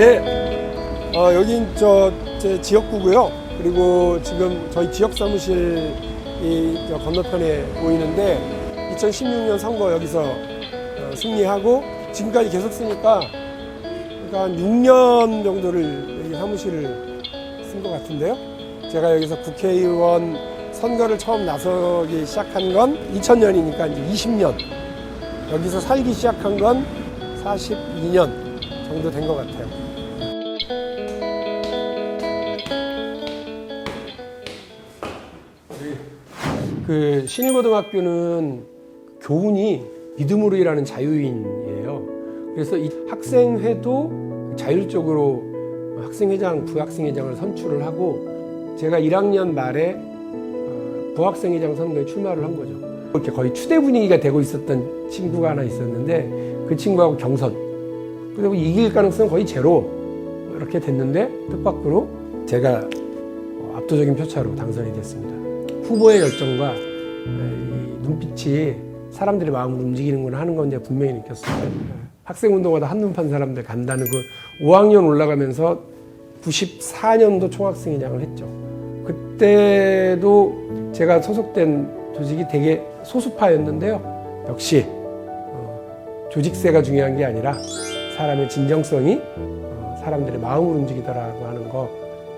네, 어, 여긴 저 제 지역구고요. 그리고 지금 저희 지역 사무실이 저 건너편에 보이는데 2016년 선거 여기서 어, 승리하고 지금까지 계속 쓰니까 그러니까 한 6년 정도를 여기 사무실을 쓴 것 같은데요. 제가 여기서 국회의원 선거를 처음 나서기 시작한 건 2000년이니까 이제 20년. 여기서 살기 시작한 건 42년 정도 된 것 같아요. 그 신일고등학교는 교훈이 믿음으로 일하는 자유인이에요. 그래서 이 학생회도 자율적으로 학생회장, 부학생회장을 선출을 하고 제가 1학년 말에 어, 부학생회장 선거에 출마를 한 거죠. 이렇게 거의 추대 분위기가 되고 있었던 친구가 하나 있었는데 그 친구하고 경선. 그리고 이길 가능성은 거의 제로 이렇게 됐는데 뜻밖으로 제가 압도적인 표차로 당선이 됐습니다. 후보의 열정과 이 눈빛이 사람들의 마음을 움직이는구나 하는 건 제가 분명히 느꼈어요. 학생 운동하다 한눈 판 사람들 간다는 그 5학년 올라가면서 94년도 총학생회장을 했죠. 그때도 제가 소속된 조직이 되게 소수파였는데요. 역시 어, 조직세가 중요한 게 아니라 사람의 진정성이 어, 사람들의 마음을 움직이더라고 하는 거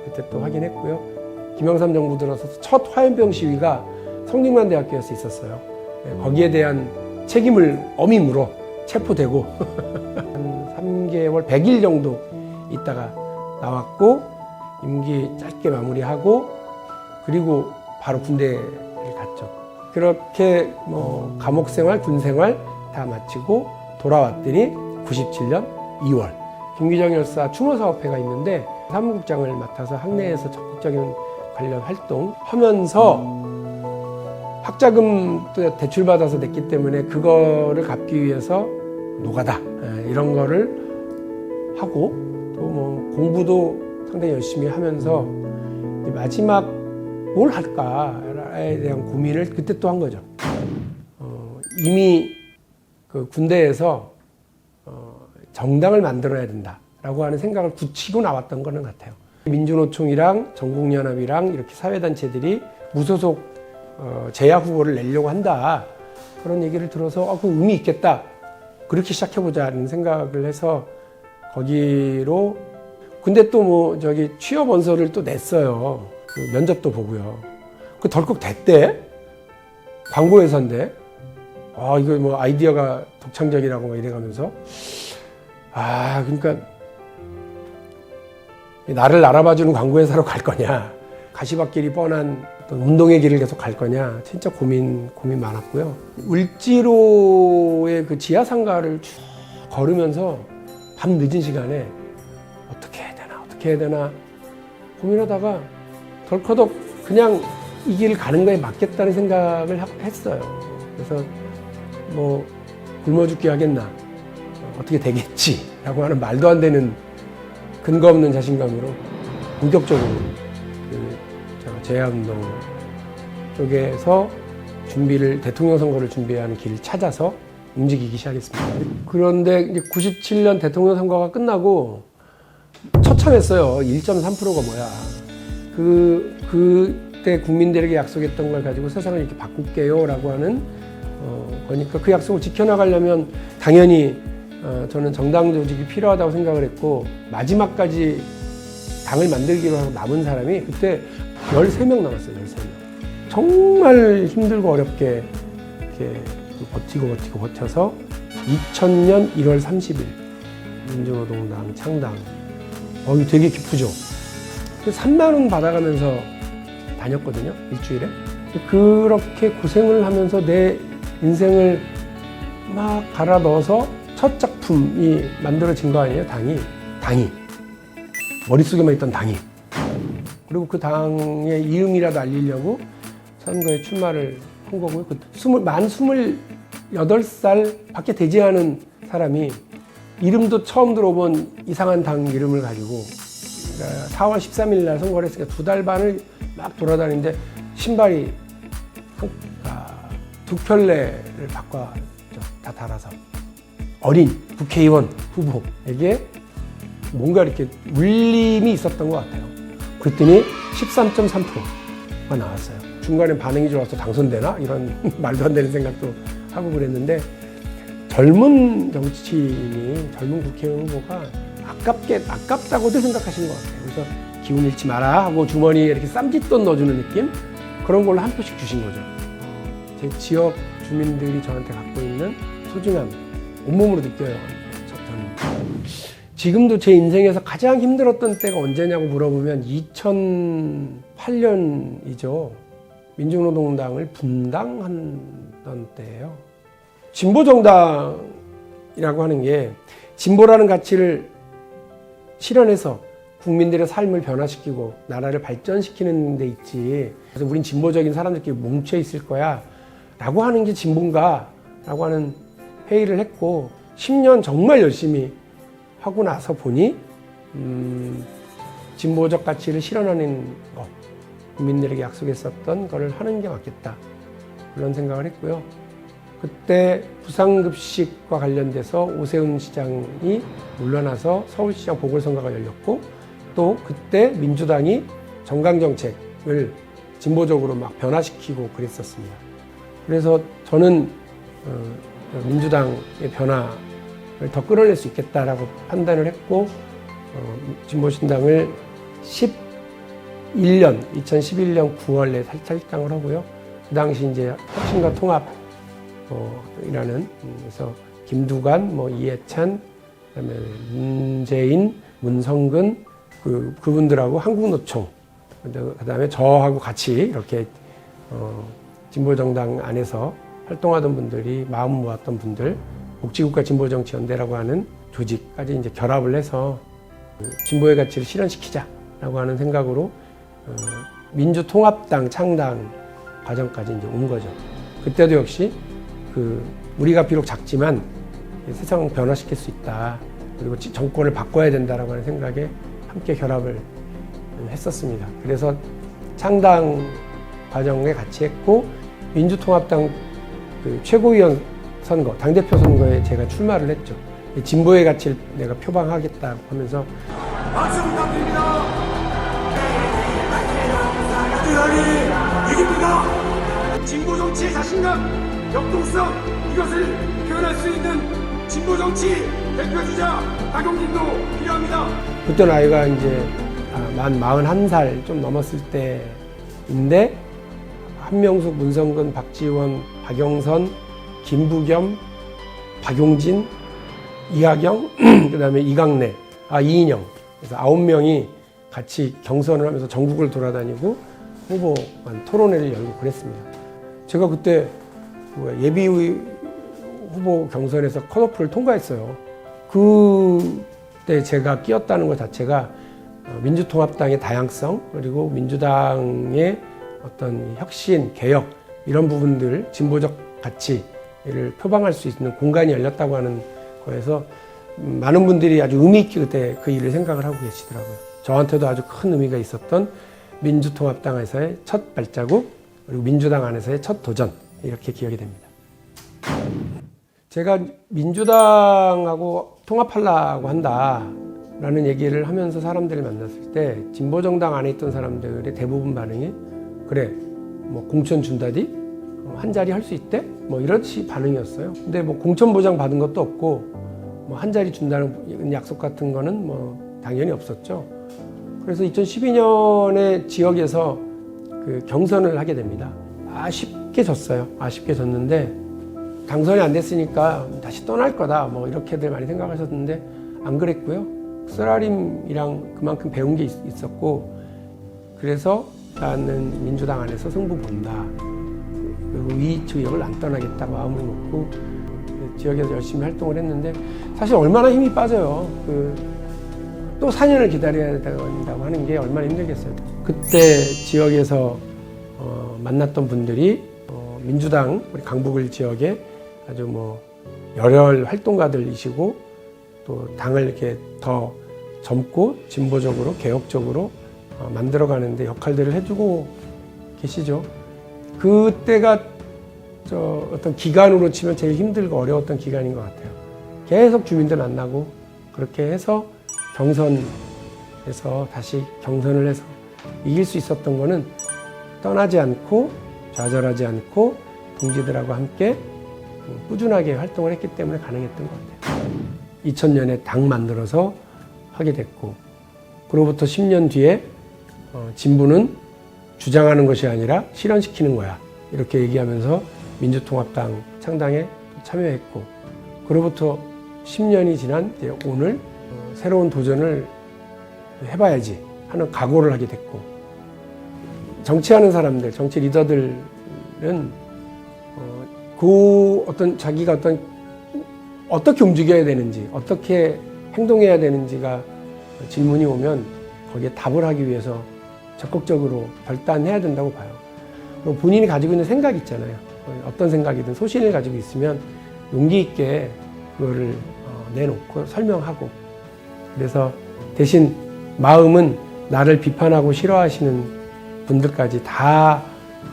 그때 또 확인했고요. 김영삼 정부 들어서 첫 화염병 시위가 성균관대학교에서 있었어요. 예, 거기에 대한 책임을 물어 체포되고 한 3개월 100일 정도 있다가 나왔고 임기 짧게 마무리하고 그리고 바로 군대를 갔죠. 그렇게 뭐 감옥 생활, 군 생활 다 마치고 돌아왔더니 97년 2월 김기정 열사 추모 사업회가 있는데 사무국장을 맡아서 학내에서 적극적인 관련 활동 하면서 학자금 또 대출 받아서 냈기 때문에 그거를 갚기 위해서 노가다 예, 이런 거를 하고 또 뭐 공부도 상당히 열심히 하면서 마지막 뭘 할까에 대한 고민을 그때 또 한 거죠. 어, 이미 그 군대에서 어, 정당을 만들어야 된다라고 하는 생각을 굳히고 나왔던 거는 같아요. 민주노총이랑 전국연합이랑 이렇게 사회단체들이 무소속 어, 제야 후보를 내려고 한다. 그런 얘기를 들어서 아, 그 의미 있겠다. 그렇게 시작해보자는 생각을 해서 거기로 근데 또 뭐 저기 취업 원서를 또 냈어요. 그 면접도 보고요. 그 덜컥 됐대. 광고회사인데. 아, 이거 뭐 아이디어가 독창적이라고 막 이래가면서. 아, 그러니까 나를 알아봐주는 광고 회사로 갈 거냐. 가시밭길이 뻔한 운동의 길을 계속 갈 거냐. 진짜 고민, 고민 많았고요. 을지로의 그 지하 상가를 쭉 걸으면서 밤 늦은 시간에 어떻게 해야 되나, 어떻게 해야 되나 고민하다가 덜커덕 그냥 이 길을 가는 거에 맞겠다는 생각을 하- 했어요. 그래서 뭐 굶어 죽기 하겠나, 어, 어떻게 되겠지 라고 하는 말도 안 되는 근거 없는 자신감으로 본격적으로 그 제야운동 쪽에서 준비를 대통령 선거를 준비하는 길을 찾아서 움직이기 시작했습니다. 그런데 이제 97년 대통령 선거가 끝나고 처참했어요. 1.3%가 뭐야. 그 그때 국민들에게 약속했던 걸 가지고 세상을 이렇게 바꿀게요 라고 하는 어, 거니까 그 약속을 지켜나가려면 당연히 어, 저는 정당 조직이 필요하다고 생각을 했고 마지막까지 당을 만들기로 남은 사람이 그때 13명 남았어요. 13명. 정말 힘들고 어렵게 이렇게 버티고 버티고 버텨서 2000년 1월 30일 민주노동당 창당. 어, 이거 되게 기쁘죠. 3만 원 받아가면서 다녔거든요. 일주일에. 그렇게 고생을 하면서 내 인생을 막 갈아 넣어서 첫 작품이 만들어진 거 아니에요? 당이. 당이. 머릿속에만 있던 당이. 그리고 그 당의 이름이라도 알리려고 선거에 출마를 한 거고요. 그 스물, 만 28살 밖에 되지 않은 사람이 이름도 처음 들어본 이상한 당 이름을 가지고 그러니까 4월 13일 날 선거를 했으니까 두 달 반을 막 돌아다니는데 신발이 한, 아, 두 켤레를 바꿔 다 달아서 어린 국회의원 후보에게 뭔가 이렇게 울림이 있었던 것 같아요. 그랬더니 13.3%가 나왔어요. 중간에 반응이 좋아서 당선되나? 이런 말도 안 되는 생각도 하고 그랬는데 젊은 정치인이 젊은 국회의원 후보가 아깝게 아깝다고도 생각하시는 것 같아요. 그래서 기운 잃지 마라 하고 주머니에 이렇게 쌈짓돈 넣어주는 느낌 그런 걸로 한 표씩 주신 거죠. 제 지역 주민들이 저한테 갖고 있는 소중함 온몸으로 느껴요. 저- 저는 지금도 제 인생에서 가장 힘들었던 때가 언제냐고 물어보면 2008년이죠. 민주노동당을 분당했던 때예요. 진보 정당이라고 하는 게 진보라는 가치를 실현해서 국민들의 삶을 변화시키고 나라를 발전시키는 데 있지. 그래서 우린 진보적인 사람들끼리 뭉쳐 있을 거야. 라고 하는 게 진보인가? 라고 하는 회의를 했고 10년 정말 열심히 하고 나서 보니 음, 진보적 가치를 실현하는 것 국민들에게 약속했었던 것을 하는 게 맞겠다 그런 생각을 했고요. 그때 부상급식과 관련돼서 오세훈 시장이 물러나서 서울시장 보궐선거가 열렸고 또 그때 민주당이 정강정책을 진보적으로 막 변화시키고 그랬었습니다. 그래서 저는 어, 민주당의 변화를 더 끌어낼 수 있겠다라고 판단을 했고 어, 진보신당을 11년 2011년 9월에 탈당을 하고요. 그 당시 이제 혁신과 통합 어, 이라는 음, 그래서 김두관, 뭐 이해찬, 그다음에 문재인, 문성근 그 그분들하고 한국노총 그다음에 저하고 같이 이렇게 어, 진보정당 안에서 활동하던 분들이 마음 모았던 분들 복지국가 진보정치연대라고 하는 조직까지 이제 결합을 해서 그 진보의 가치를 실현시키자라고 하는 생각으로 어, 민주통합당 창당 과정까지 이제 온 거죠. 그때도 역시 그 우리가 비록 작지만 세상을 변화시킬 수 있다. 그리고 지- 정권을 바꿔야 된다라고 하는 생각에 함께 결합을 했었습니다. 그래서 창당 과정에 같이 했고 민주통합당 그 최고위원 선거, 당대표 선거에 제가 출마를 했죠. 이 진보의 가치를 내가 표방하겠다고 하면서 박수 부탁드립니다. 이깁니다. 진보 정치의 자신감, 역동성 이것을 표현할 수 있는 진보 정치 대표 주자 박용진도 필요합니다. 그때 나이가 이제 아, 만 41살 좀 넘었을 때인데 한명숙, 문성근, 박지원, 박영선, 김부겸, 박용진, 이하경, 그 다음에 이강래, 아 이인영 그래서 아홉 명이 같이 경선을 하면서 전국을 돌아다니고 후보만 토론회를 열고 그랬습니다. 제가 그때 뭐야, 예비 후보 경선에서 컷오프를 통과했어요. 그때 제가 끼었다는 것 자체가 어, 민주통합당의 다양성 그리고 민주당의 어떤 혁신, 개혁 이런 부분들 진보적 가치를 표방할 수 있는 공간이 열렸다고 하는 거에서 음, 많은 분들이 아주 의미 있게 그때 그 일을 생각을 하고 계시더라고요. 저한테도 아주 큰 의미가 있었던 민주통합당에서의 첫 발자국 그리고 민주당 안에서의 첫 도전 이렇게 기억이 됩니다. 제가 민주당하고 통합하려고 한다라는 얘기를 하면서 사람들을 만났을 때 진보정당 안에 있던 사람들의 대부분 반응이 그래 뭐 공천 준다디 어, 한 자리 할 수 있대 뭐 이렇지 반응이었어요. 근데 뭐 공천 보장 받은 것도 없고 뭐 한 자리 준다는 약속 같은 거는 뭐 당연히 없었죠. 그래서 2012년에 지역에서 그 경선을 하게 됩니다. 아쉽게 졌어요. 아쉽게 졌는데 당선이 안 됐으니까 다시 떠날 거다 뭐 이렇게들 많이 생각하셨는데 안 그랬고요. 쓰라림이랑 그만큼 배운 게 있- 있었고 그래서 나는 민주당 안에서 승부 본다. 그리고 이 지역을 안 떠나겠다 마음을 먹고 지역에서 열심히 활동을 했는데 사실 얼마나 힘이 빠져요. 그 또 4년을 기다려야 된다고 하는 게 얼마나 힘들겠어요. 그때 지역에서 어, 만났던 분들이 어, 민주당 우리 강북을 지역에 아주 뭐 열혈 활동가들이시고 또 당을 이렇게 더 젊고 진보적으로 개혁적으로 어, 만들어가는데 역할들을 해주고 계시죠. 그때가 저 어떤 기간으로 치면 제일 힘들고 어려웠던 기간인 것 같아요. 계속 주민들 만나고 그렇게 해서 경선에서 다시 경선을 해서 이길 수 있었던 거는 떠나지 않고 좌절하지 않고 동지들하고 함께 꾸준하게 활동을 했기 때문에 가능했던 것 같아요. 2000년에 당 만들어서 하게 됐고 그로부터 10년 뒤에 어, 진보는 주장하는 것이 아니라 실현시키는 거야. 이렇게 얘기하면서 민주통합당 창당에 참여했고 그로부터 10년이 지난 오늘 어, 새로운 도전을 해봐야지 하는 각오를 하게 됐고 정치하는 사람들, 정치 리더들은 어, 그 어떤 자기가 어떤 어떻게 움직여야 되는지, 어떻게 행동해야 되는지가 질문이 오면 거기에 답을 하기 위해서 적극적으로 결단해야 된다고 봐요. 그리고 본인이 가지고 있는 생각 있잖아요. 어떤 생각이든 소신을 가지고 있으면 용기 있게 그거를 어, 내놓고 설명하고 그래서 대신 마음은 나를 비판하고 싫어하시는 분들까지 다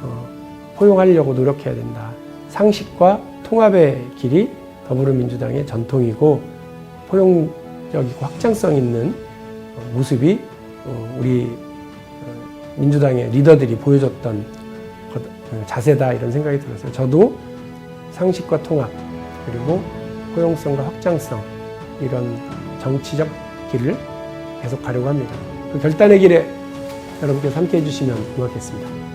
어, 포용하려고 노력해야 된다. 상식과 통합의 길이 더불어민주당의 전통이고 포용적이고 확장성 있는 어, 모습이 어, 우리 어, 민주당의 리더들이 보여줬던 것- 어, 자세다 이런 생각이 들었어요. 저도 상식과 통합 그리고 포용성과 확장성 이런 정치적 길을 계속 가려고 합니다. 그 결단의 길에 여러분께서 함께 해주시면 고맙겠습니다.